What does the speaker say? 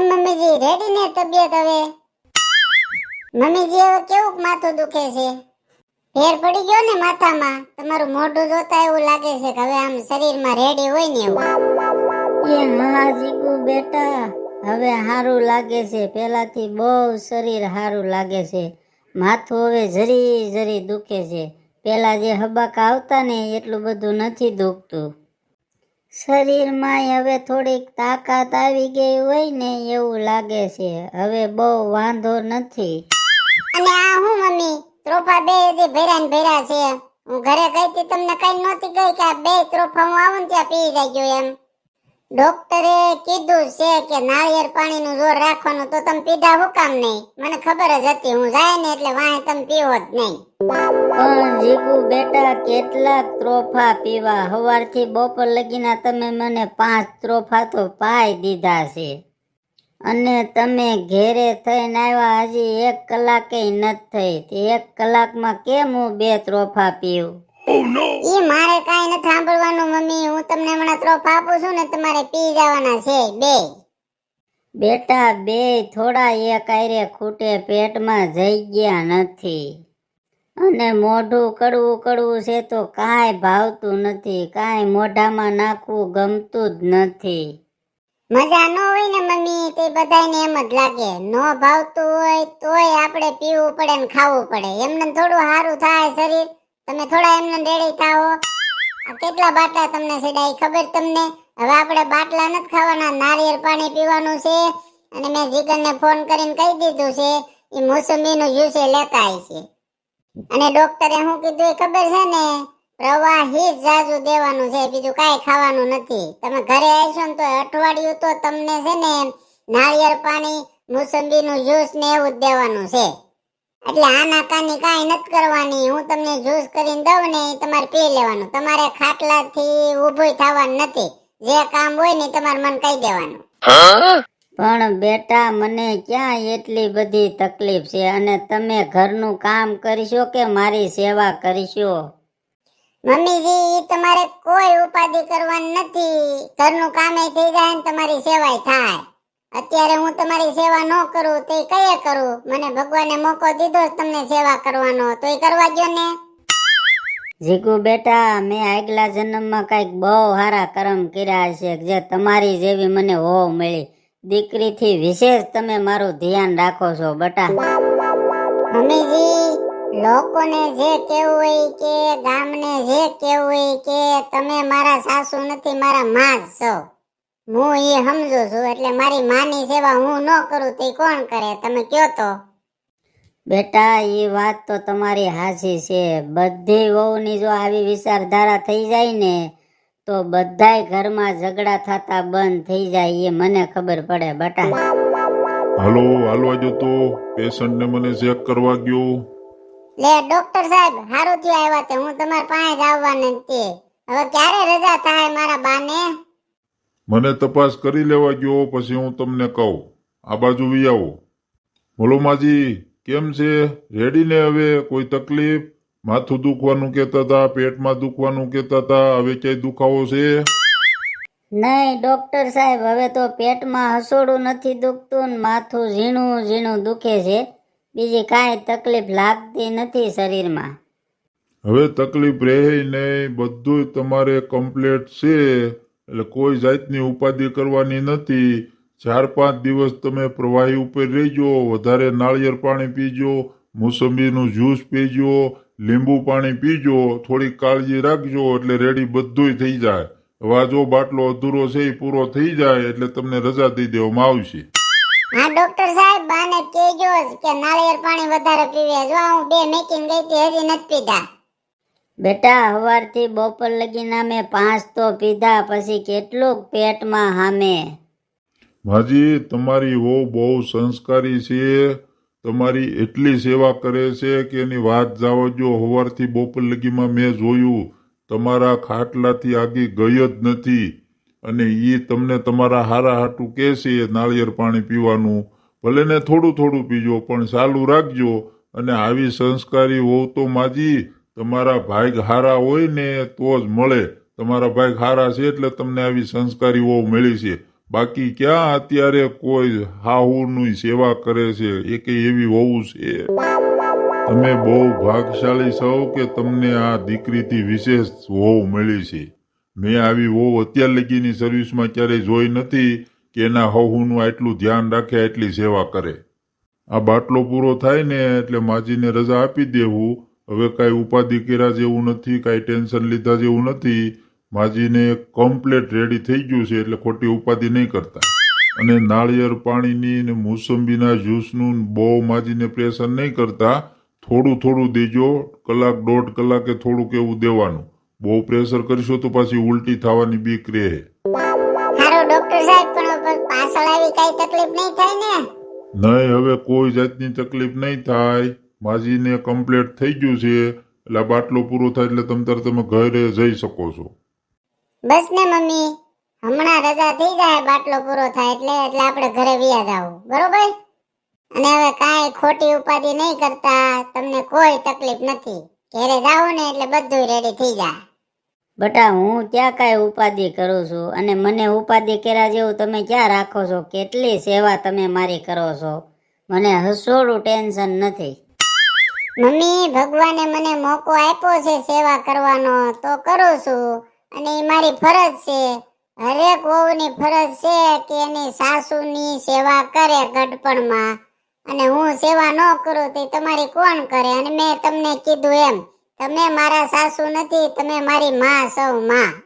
કેમ મમ્મીજી રેડી ને તબિયત હવે? મમ્મીજી હવે કેવું માથું દુખે છે? ફેર પડી ગયો ને માથામાં. તમારું મોઢું જોતા એવું લાગે છે કે હવે આમ શરીરમાં રેડી હોય ને એવું. એ હા બેટા, હવે સારું લાગે છે. પેલાથી બહુ શરીર સારું લાગે છે. માથું હવે જરી જરી દુખે છે. પેલા જે હબાકા આવતા ને એટલું બધું નથી દુખતું. શરીરમાં હવે થોડીક તાકાત આવી ગઈ હોય ને એવું લાગે છે. હવે બહુ વાંધો નથી. અને આ હું, મમ્મી? ત્રોફા બે જે ભેરા ને ભેરા છે. હું ઘરે ગઈ હતી, તમને કઈ નહોતી ગઈ કે આ બે ત્રોફા હું આવું ત્યાં પી જાય એમ? ડોક્ટરે કીધું છે કે નાળિયેર પાણીનું જોર રાખવાનું તો તમે પીધા હું કામ નહીં? મને ખબર જ હતી, હું જાય ને એટલે વાય તમે પીવો જ નહીં. પણ જીગુ બેટા કેટલાક ત્રોફા પીવા? સવારથી બપોર લગીના તમે મને પાંચ ત્રોફા તો પાઈ દીધા છે. અને તમે ઘેરે થઈને આવ્યા, હજી એક કલાકે નથી થઈ. એક કલાકમાં કેમ હું બે ત્રોફા પીવું ઈ મારે કાંઈ નથી સાંભળવાનું મમ્મી. હું તમને હમણાં ત્રોફા આપું છું ને તમારે પી જવાના છે બે. બેટા બે થોડા એક આયરે ખૂટે પેટમાં જઈ ગયા નથી. અને મોઢું કડવું કડવું છે તો કાંઈ ભાવતું નથી. કાંઈ મોઢામાં નાખવું ગમતું જ નથી. મજા ન હોય ને મમ્મી. તે બધાને એમ જ લાગે. નો ભાવતું હોય તોય આપણે પીવું પડે ને ખાવું પડે. એમને થોડું સારું થાય શરીર. તમે થોડા એમને રેડી થાઓ. કેટલા બાટલા તમને સેડાય ખબર તમને? હવે આપણે બાટલા નથી ખાવાના, નારિયેળ પાણી પીવાનું છે. અને મેં જીગરને ફોન કરીને કહી દીધું છે એ મોસંબીનું જ્યુસે લેતા આવી છે. અને ડોક્ટરે શું કીધું, એ ખબર છે ને પ્રવાહી જાજુ દેવાનું છે, બીજું કાંઈ ખાવાનું નથી. તમે ઘરે આવશો ને તો અઠવાડિયું તો તમને છે ને, નારિયેળ પાણી, મોસંબીનું જ્યુસ ને એવું જ દેવાનું છે. એટલે આ નાકાની કાંઈ નથી કરવાની. હું તમને જ્યુસ કરીને દઉં ને એ તમારે પી લેવાનું. તમારે ખાટલાથી ઊભું થવાનું નથી. જે કામ હોય ને તમારે મને કહી દેવાનું. પણ બેટા મને ક્યાં એટલી બધી તકલીફ છે? અને તમે ઘરનું કામ કરશો કે મારી સેવા કરશો? મમ્મીજી તમારે કોઈ ઉપાધિ કરવાની નથી. ઘરનું કામે થઈ જાય ને તમારી સેવાય થાય. અત્યારે હું તમારી સેવા ન કરું તે કયે કરું? મને ભગવાને મોકો દીધો તમને સેવા કરવાનો તો એ કરવા ગયો ને. જીગુ બેટા મેં આગલા જન્મમાં કાંઈક બહુ સારા કર્મ કર્યા છે જે તમારી જેવી મને હો મળી. દીકરીથી વિશેષ તમે મારું ધ્યાન રાખો છો બટા. મમ્મીજી લોકોને જે કેવું હોય કે ગામને જે કેવું હોય કે તમે મારા સાસુ નથી મારા માં જ છો. હું એ સમજુ છું એટલે મારી માની સેવા હું ન કરું તે કોણ કરે? તમે કયો તો. બેટા એ વાત તો તમારી હાસી છે. બધી વહુની જો આવી વિચારધારા થઈ જાય ને તો બધાય ઘરમાં ઝઘડા થતા બંધ થઈ જાય એ મને ખબર પડે બટા. હાલો હાલવા જો તો પેશન્ટને મને ચેક કરવા ગયો. લે ડોક્ટર સાહેબ હારું થયું આવ્યા તે હું તમારા પાસે જ આવવાની હતી હવે ક્યારે રજા થાય મારા બાને? મને તપાસ કરી લેવા ગયો પછી હું તમને કહું. આ બાજુ વી આવો. બોલો માજી કેમ છે? રેડી ને હવે કોઈ તકલીફ? માથું દુખવાનું કહેતા હતા પેટમાં દુખવાનું કહેતા હતા હવે ક્યાંય દુખાવો છે? નહીં ડોક્ટર સાહેબ હવે તો પેટમાં હસોડું નથી દુખતું ને માથું ઝીણું ઝીણું દુખે છે. બીજી કાંઈ તકલીફ લાગતી નથી શરીરમાં. હવે તકલીફ રહે નહીં બધું તમારે કમ્પ્લેટ છે. એટલે કોઈ જાતની ઉપાધિ કરવાની નથી. ચાર પાંચ દિવસ તમે પ્રવાહી ઉપર રહેજો, વધારે નાળિયેર પાણી પીજો, મોસંબીનું જ્યુસ પીજો, લીંબુ પાણી પીજો, થોડી કાળજી રાખજો એટલે રેડી બધુંય થઈ જાય. હવે જો બાટલો અધૂરો છે એ પૂરો થઈ જાય એટલે તમને રજા દઈ દેવામાં આવશે. હા, ડોક્ટર સાહેબ બાને કહેજો જ કે નાળિયેર પાણી વધારે પીવે. જો હું બે મેકિંગ ગઈ હતી, હજી નથી પીધા. બેટા સવારથી બપોર લગીના મેં પાંચ તો પીધા, પછી કેટલુંક પેટમાં હામે? માજી, તમારી વહુ બહુ સંસ્કારી છે. તમારી એટલી સેવા કરે છે કે એની વાત જાવ જો સવારથી બપોર લગીમાં મેં જોયું, તમારા ખાટલાથી આગી ગયો જ નથી. અને એ તમને તમારા હારા હાટું કહે છે નાળિયેર પાણી પીવાનું. ભલે ને થોડું થોડું પીજો, પણ ચાલુ રાખજો. અને આવી સંસ્કારી હોવ તો માજી તમારા ભાઈ હારા હોય ને તો જ મળે. તમારા ભાઈ હારા છે એટલે તમને આવી સંસ્કારી મળી છે. બાકી ક્યાં અત્યારે કોઈ હાહુની સેવા કરે છે? એ કઈ એવી વહુ છે. તમે બહુ ભાગશાળી છો કે તમને આ દીકરીથી વિશેષ વહુ મળી છે. મેં આવી વહુ અત્યાર લગીની સર્વિસમાં ક્યારેય જોઈ નથી કે એના હહુનું આટલું ધ્યાન રાખે, આટલી સેવા કરે. આ બાટલો પૂરો થાય ને એટલે માજીને રજા આપી દેવું. હવે કાંઈ ઉપાધિ કર્યા જેવું નથી કાંઈ ટેન્શન લીધા જેવું નથી. માજીને કમ્પ્લેટ રેડી થઈ ગયું છે એટલે ખોટી ઉપાધિ નહીં કરતા. અને નાળિયેર પાણીની ને મોસંબીના જ્યુસનું બહુ માજીને પ્રેશર નહીં કરતા. થોડું થોડું દેજો કલાક દોઢ કલાકે થોડુંક એવું દેવાનું. બહુ પ્રેશર કરશો તો પાછી ઉલટી થવાની બીક રહે. હારું ડોક્ટર સાહેબ પણ પાછળ આવી કઈ તકલીફ નહીં થાય ને? નહીં હવે કોઈ જાતની તકલીફ નહીં થાય. માજીને કમ્પ્લેટ થઈ ગયું છે. એટલે બાટલો પૂરો થાય એટલે તમ તાર તમે ઘરે જઈ શકો છો. બસ ને મમ્મી હમણાં રજા થઈ જાય બાટલો પૂરો થાય એટલે એટલે આપણે ઘરે વિયા જાવ બરોબર? અને હવે કાંઈ ખોટી ઉપાધિ નહીં કરતા તમને કોઈ તકલીફ નથી. ઘરે જાવ ને એટલે બધું રેડી થઈ જાય. બટા હું ક્યાં કાંઈ ઉપાધિ કરું છું? અને મને ઉપાધિ કર્યા જેવું તમે ક્યાં રાખો છો? કેટલી સેવા તમે મારી કરો છો? મને હસોડું ટેન્શન નથી. મમ્મી, ભગવાને મને મોકો આપ્યો છે સેવા કરવાનો, તો કરું છું. અને એ મારી ફરજ છે. હરેક વહુની ફરજ છે કે એની સાસુની સેવા કરે ગઢપણમાં. અને હું સેવા ન કરું તો તમારી કોણ કરે? અને મેં તમને કીધું એમ, તમે મારા સાસુ નથી, તમે મારી માં સૌ માં.